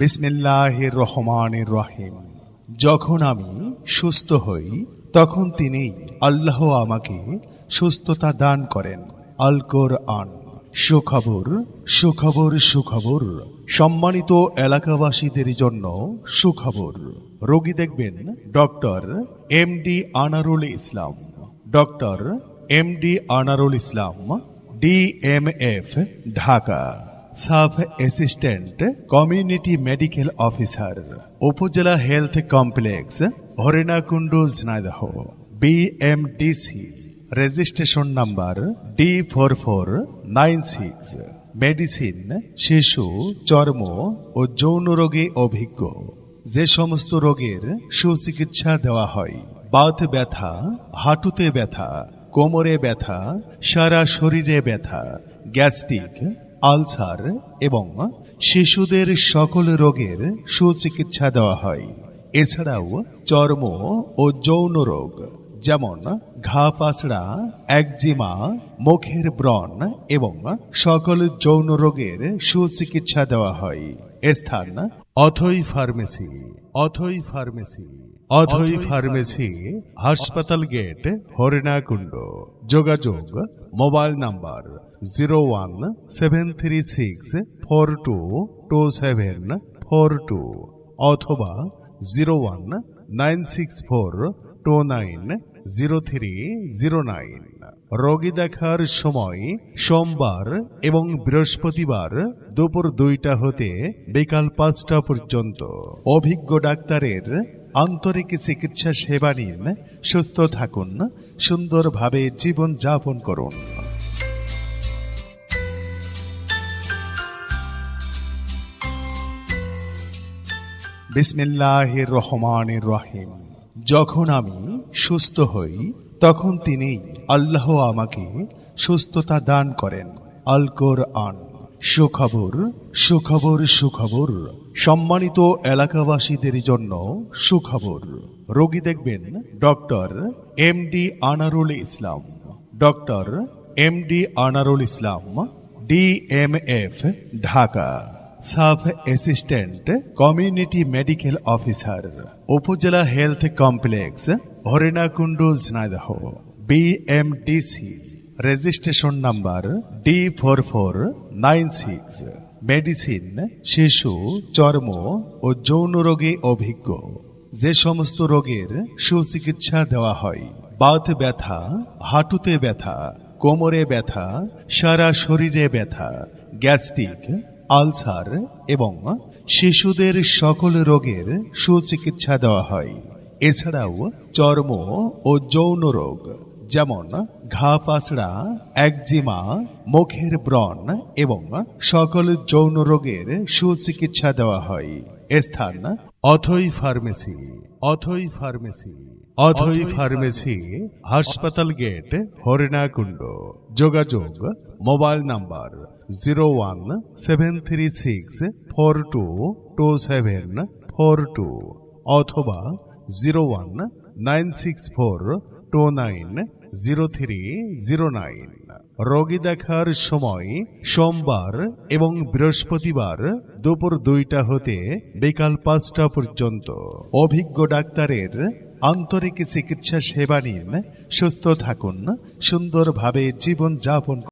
বিসমিল্লাহ রহমানের রহিম। যখন আমি সুস্থ হই, তখন তিনি আল্লাহ আমাকে সুস্থতা দান করেন। আল কোরআন সুখবর সুখবর সুখবর। সম্মানিত এলাকাবাসীদের জন্য সুখবর। রোগী দেখবেন, doctor M D Anarul Islam, doctor M D Anarul Islam DMF Dhaka. Sub assistant, community medical officer, upazila health complex Harinakunda Jhenaidah BMDC registration number D four four nine six medicine, শিশু, চর্ম ও যৌন রোগে অভিজ্ঞ। যে সমস্ত রোগের সুচিকিৎসা দেওয়া হয়, বাত ব্যথা, হাঁটুতে ব্যথা, কোমরে ব্যথা, সারা শরীরে ব্যথা, গ্যাস্ট্রিক আলসার এবং শিশুদের সকল রোগের সুচিকিৎসা দেওয়া হয়। এছাড়াও চর্ম ও যৌন রোগ, যেমন ঘা পাচড়া একজিমা, মুখের ব্রণ এবং সকল যৌন রোগের সুচিকিৎসা দেওয়া হয়। স্থান Athoi pharmacy Athoi pharmacy. Athoi pharmacy, হাসপাতাল গেট, হরিণাকুণ্ড। যোগাযোগ, mobile number, zero one seven three six four two two seven four two অথবা zero one nine six four two nine zero three zero nine. রোগী দেখার সময় সোমবার এবং বৃহস্পতিবার দুপুর দুইটা হতে বিকাল পাঁচটা পর্যন্ত। অভিজ্ঞ ডাক্তারের আন্তরিক চিকিৎসা সেবা নিন, সুস্থ থাকুন, সুন্দরভাবে জীবন যাপন করুন। বিসমিল্লাহ রহমানের রহিম। যখন আমি সুস্থ হই, তখন তিনি আল্লাহ আমাকে সুস্থতা দান করেন। আল কোরআন। সুখবর সুখবর সুখবর। সম্মানিত এলাকাবাসীদের জন্য সুখবর। রোগী দেখবেন doctor M D Anarul Islam. Doctor M D Anarul Islam DMF Dhaka. Sub assistant, community medical officer, upazila health complex, Harinakunda, Jhenaidah. BMDC registration number D four four nine six medicine, শিশু, চর্ম ও যৌন রোগে অভিজ্ঞ। যে সমস্ত রোগের সুচিকিৎসা দেওয়া হয়, বাত ব্যথা, হাঁটুতে ব্যথা, কোমরে ব্যথা, সারা শরীরে ব্যথা, গ্যাস্ট্রিক, আলসার এবং শিশুদের সকল রোগের সুচিকিৎসা দেওয়া হয়। এছাড়াও চর্ম ও যৌন রোগ। যেমন ঘা পাচড়া একজিমা, মুখের ব্রণ এবং সকল যৌন রোগের সুচিকিৎসা দেওয়া হয়। স্থান Athoi pharmacy Athoi pharmacy Athoi pharmacy, হাসপাতাল গেট হরিণাকুণ্ড যোগাযোগ mobile number zero one seven three six four two two seven four two অথবা zero one nine six four two nine zero three zero nine. রোগী দেখার সময় সোমবার এবং বৃহস্পতিবার দুপুর দুইটা হতে বিকাল পাঁচটা পর্যন্ত অভিজ্ঞ ডাক্তারের আন্তরিক চিকিৎসা সেবা নিন, সুস্থ থাকুন, সুন্দরভাবে জীবন যাপন